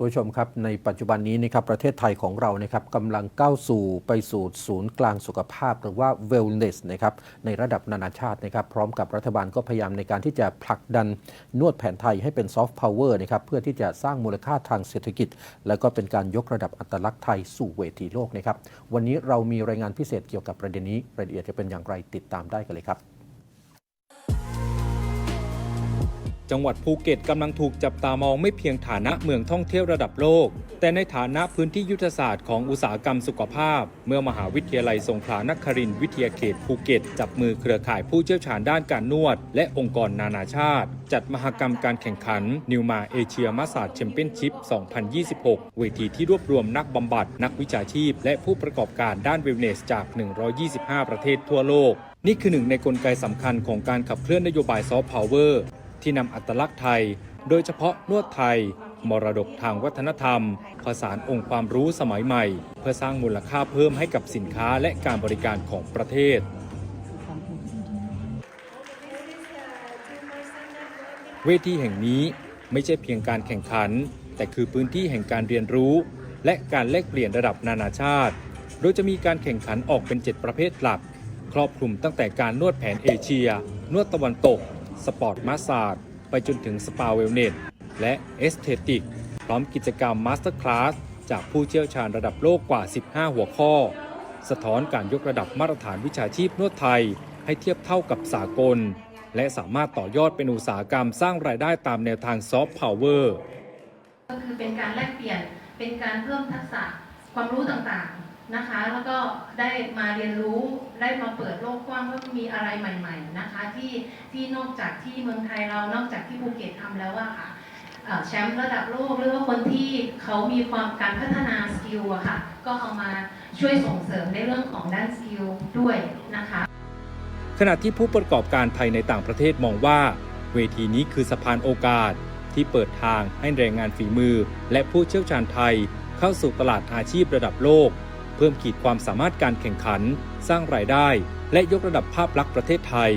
คุณผู้ชมครับในปัจจุบันนี้นะครับประเทศไทยของเรานะครับกำลังก้าวสู่ไปสู่ศูนย์กลางสุขภาพ หรือว่า wellness นะครับในระดับนานาชาตินะครับพร้อมกับรัฐบาลก็พยายามในการที่จะผลักดันนวดแผนไทยให้เป็นซอฟต์พาวเวอร์นะครับเพื่อที่จะสร้างมูลค่าทางเศรษฐกิจ และก็เป็นการยกระดับอัตลักษณ์ไทยสู่เวทีโลกนะครับวันนี้เรามีรายงานพิเศษเกี่ยวกับประเด็นนี้รายละเอียดจะเป็นอย่างไรติดตามได้กันเลยครับ จังหวัดภูเก็ตกำลังถูกจับตามองไม่เพียงฐานะเมืองท่องเที่ยวระดับโลก แต่ในฐานะพื้นที่ยุทธศาสตร์ของอุตสาหกรรมสุขภาพ เมื่อมหาวิทยาลัยสงขลานครินทร์วิทยาเขตภูเก็ต จับมือเครือข่ายผู้เชี่ยวชาญด้านการนวด และองค์กรนานาชาติ จัดมหกรรมการแข่งขัน นิวมาเอเชียมาสาดแชมเปี้ยนชิพ 2026 เวทีที่รวบรวมนักบำบัดนักวิชาชีพ และผู้ประกอบการด้านเวลเนสจาก 125 ประเทศทั่วโลกนี่คือหนึ่งในกลไกสำคัญของการขับเคลื่อนนโยบายซอฟต์พาวเวอร์ ที่นำอัตลักษณ์ไทย โดยเฉพาะนวดไทย มรดกทางวัฒนธรรม ผสานองค์ความรู้สมัยใหม่ เพื่อสร้างมูลค่าเพิ่มให้กับสินค้าและการบริการของประเทศ เวทีแห่งนี้ไม่ใช่เพียงการแข่งขัน แต่คือพื้นที่แห่งการเรียนรู้ และการแลกเปลี่ยนระดับนานาชาติ โดยจะมีการแข่งขันออกเป็น 7 ประเภทหลัก ครอบคลุมตั้งแต่การนวดแผนเอเชีย นวดตะวันตก สปอร์ตมาสซาดไปจนถึงสปาเวลเนสและเอสเทติก พร้อมกิจกรรมมาสเตอร์คลาสจากผู้เชี่ยวชาญระดับโลกกว่า 15 หัวข้อ สะท้อนการยกระดับมาตรฐานวิชาชีพนวดไทย ให้เทียบเท่ากับสากล และสามารถต่อยอดเป็นอุตสาหกรรมสร้างรายได้ตามแนวทางซอฟต์พาวเวอร์ก็คือเป็นการแลกเปลี่ยนเป็นการเพิ่มทักษะความรู้ต่างๆ นะคะ แล้วก็ได้มาเรียนรู้ได้มาเปิดโลกกว้างว่ามีอะไรใหม่ ๆนะคะ ที่ที่นอกจากที่เมืองไทยเรานอกจากที่ภูเก็ตทำแล้วอะค่ะแชมป์ระดับโลกหรือว่าคนที่เขามีความการพัฒนาสกิลอะค่ะก็เอามาช่วยส่งเสริมในเรื่องของด้านสกิลด้วยนะคะ ขณะที่ผู้ประกอบการไทยในต่างประเทศมองว่า เวทีนี้คือสะพานโอกาสที่เปิดทางให้แรงงานฝีมือ และผู้เชี่ยวชาญไทย เข้าสู่ตลาดอาชีพระดับโลก เพิ่มขีดความสามารถการแข่งขัน สร้างรายได้ และยกระดับภาพลักษณ์ประเทศไทย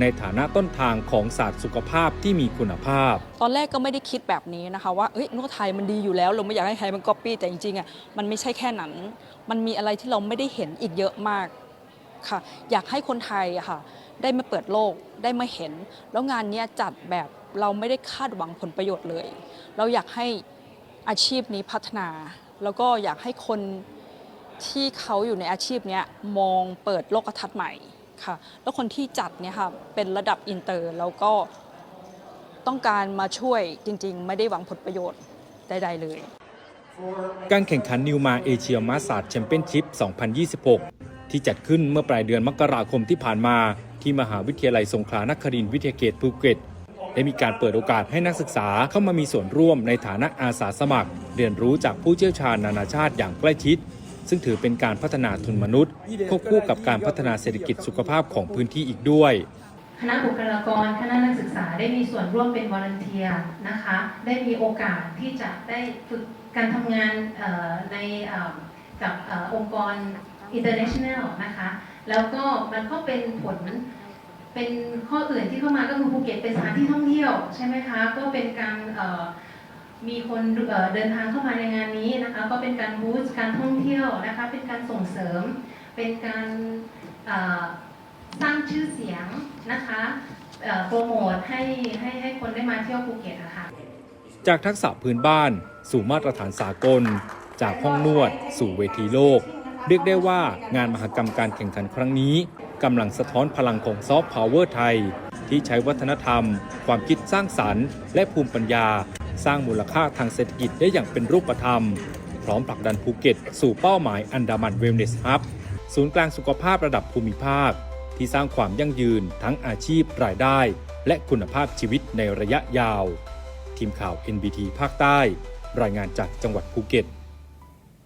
ในฐานะต้นทางของศาสตร์สุขภาพที่มีคุณภาพ ตอนแรกก็ไม่ได้คิดแบบนี้นะคะว่าเอ้ยนวดไทยมันดีอยู่แล้ว เราไม่อยากให้ใครมันก๊อปปี้แต่จริงๆอะมันไม่ใช่แค่นั้น มันมีอะไรที่เราไม่ได้เห็นอีกเยอะมากค่ะอยากให้คนไทยค่ะ ได้มาเปิดโลกได้มาเห็น แล้วงานนี้จัดแบบเราไม่ได้คาดหวังผลประโยชน์เลย เราอยากให้อาชีพนี้พัฒนา แล้วก็อยากให้คน ที่เขาอยู่ในอาชีพนี้มองเปิดโลกทัศน์ใหม่ค่ะ แล้วคนที่จัดเนี่ยค่ะเป็นระดับอินเตอร์แล้วก็ต้องการมาช่วยจริง ๆ ไม่ได้หวังผลประโยชน์ใดๆเลย การแข่งขันนิวมาเอเชียมาสาดแชมเปี้ยนชิพ 2026 ที่จัดขึ้นเมื่อปลายเดือนมกราคมที่ผ่านมาที่มหาวิทยาลัยสงขลานครินทร์วิทยาเขตภูเก็ตได้มีการเปิดโอกาสให้นักศึกษาเข้ามามีส่วนร่วมในฐานะอาสาสมัคร เรียนรู้จากผู้เชี่ยวชาญนานาชาติอย่างใกล้ชิด ซึ่งถือเป็นการพัฒนาทุนมนุษย์ ควบคู่กับการพัฒนาเศรษฐกิจสุขภาพของพื้นที่อีกด้วยคณะบุคลากร คณะนักศึกษาได้มีส่วนร่วมเป็นวอร์เทียนะคะ ได้มีโอกาสที่จะได้ฝึกการทำงานในกับอองค์กร international นะคะ แล้วก็มันก็เป็นผลเป็นข้ออื่นที่เข้ามาก็คือภูเก็ตเป็นสถานที่ท่องเที่ยวใช่ไหมคะ ก็เป็นการ มีคนเดินทางเข้ามาในงานนี้นะคะ ก็เป็นการบูสต์การท่องเที่ยวนะคะ เป็นการส่งเสริม เป็นการสร้างชื่อเสียงนะคะโปรโมทให้ให้ให้คนได้มาเที่ยวภูเก็ตอะคะจากทักษะพื้นบ้านสู่มาตรฐานสากล จากห้องนวด สู่เวทีโลก เรียกได้ว่างานมหกรรมการแข่งขันครั้งนี้กำลังสะท้อนพลังของซอฟต์พาวเวอร์ไทย ที่ใช้วัฒนธรรม ความคิดสร้างสรรค์ และภูมิปัญญา สร้างมูลค่าทางเศรษฐกิจได้อย่างเป็นรูปธรรม พร้อมผลักดันภูเก็ต สู่เป้าหมายอันดามันเวลเนสฮับศูนย์กลางสุขภาพระดับภูมิภาค ที่สร้างความยั่งยืนทั้งอาชีพรายได้ และคุณภาพชีวิตในระยะยาว ทีมข่าว NBT ภาคใต้ รายงานจากจังหวัดภูเก็ต